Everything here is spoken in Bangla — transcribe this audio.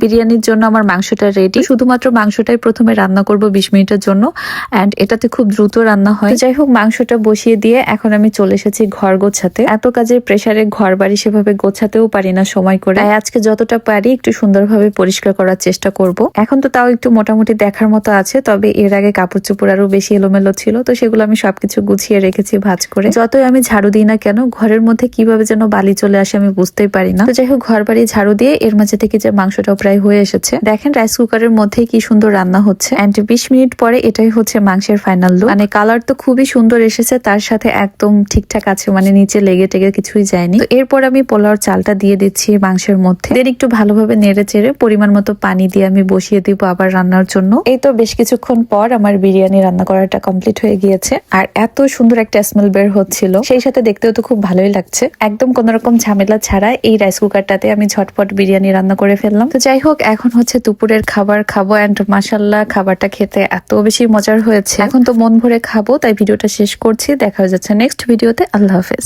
বিরিয়ানির জন্য আমার মাংসটা রেডি শুধুমাত্র মাংসটাই প্রথমে রান্না করব বিশ মিনিটের জন্য। অ্যান্ড এটাতে খুব দ্রুত রান্না হয়। যাই হোক, মাংসটা বসিয়ে দিয়ে এখন আমি চলে এসেছি ঘর গোছাতে। এত কাজের প্রেশারে ঘর বাড়ি সেভাবে গোছাতেও পারি না সময় করে। তাই আজকে যতটা পারি একটু সুন্দরভাবে পরিষ্কার করার চেষ্টা করব। এখন তো তাও একটু মোটামুটি দেখার মতো আছে, তবে এর আগে কাপড় চোপড় আরও বেশি এলোমেলো ছিল, তো সেগুলো আমি সবকিছু গুছিয়ে রেখেছি ভাজ করে। যতই আমি ঝাড়ু দিই না কেন, ঘরের মধ্যে কীভাবে যেন বালি চলে আসে আমি বুঝতেই পারি না। তো যাই হোক, ঘর বাড়ি ঝাড়ু দিয়ে এর মাঝে থেকে যে মাংসটাও প্রায় হয়ে এসেছে। দেখেন রাইস কুকারের মধ্যে কি সুন্দর রান্না হচ্ছে। এন্ড বিশ মিনিট পরে এটাই হচ্ছে মাংসের ফাইনাল লুক মানে কালার তো খুবই সুন্দর এসেছে, তার সাথে একদম ঠিকঠাক আছে মানে নিচে লেগে টেগে কিছুই যায়নি। তো এরপর আমি পোলাওর চালটা দিয়ে দিচ্ছি মাংসের মধ্যে। দেন একটু ভালোভাবে নেড়ে চেড়ে পরিমাণ মতো পানি দিয়ে আমি বসিয়ে দিব আবার রান্নার জন্য। এই তো বেশ কিছুক্ষণ পর আমার বিরিয়ানি রান্না করাটা কমপ্লিট হয়ে গিয়েছে। আর এত সুন্দর একটা স্মেল বের হচ্ছিল, সেই সাথে দেখতেও তো খুব ভালোই লাগছে। একদম কোন রকম ঝামেলা ছাড়া এই রাইস কুকারটাতে আমি ঝটপট বিরিয়ানি রান্না করে ফেললাম। তো যাই হোক, এখন হচ্ছে দুপুরের খাবার খাব অ্যান্ড মাসাল্লাহ খাবারটা খেতে এত বেশি মজার হয়েছে। এখন তো মন ভরে খাব, তাই ভিডিওটা শেষ করছি। দেখা যাচ্ছে নেক্সট ভিডিওতে আল্লাহ হাফেজ।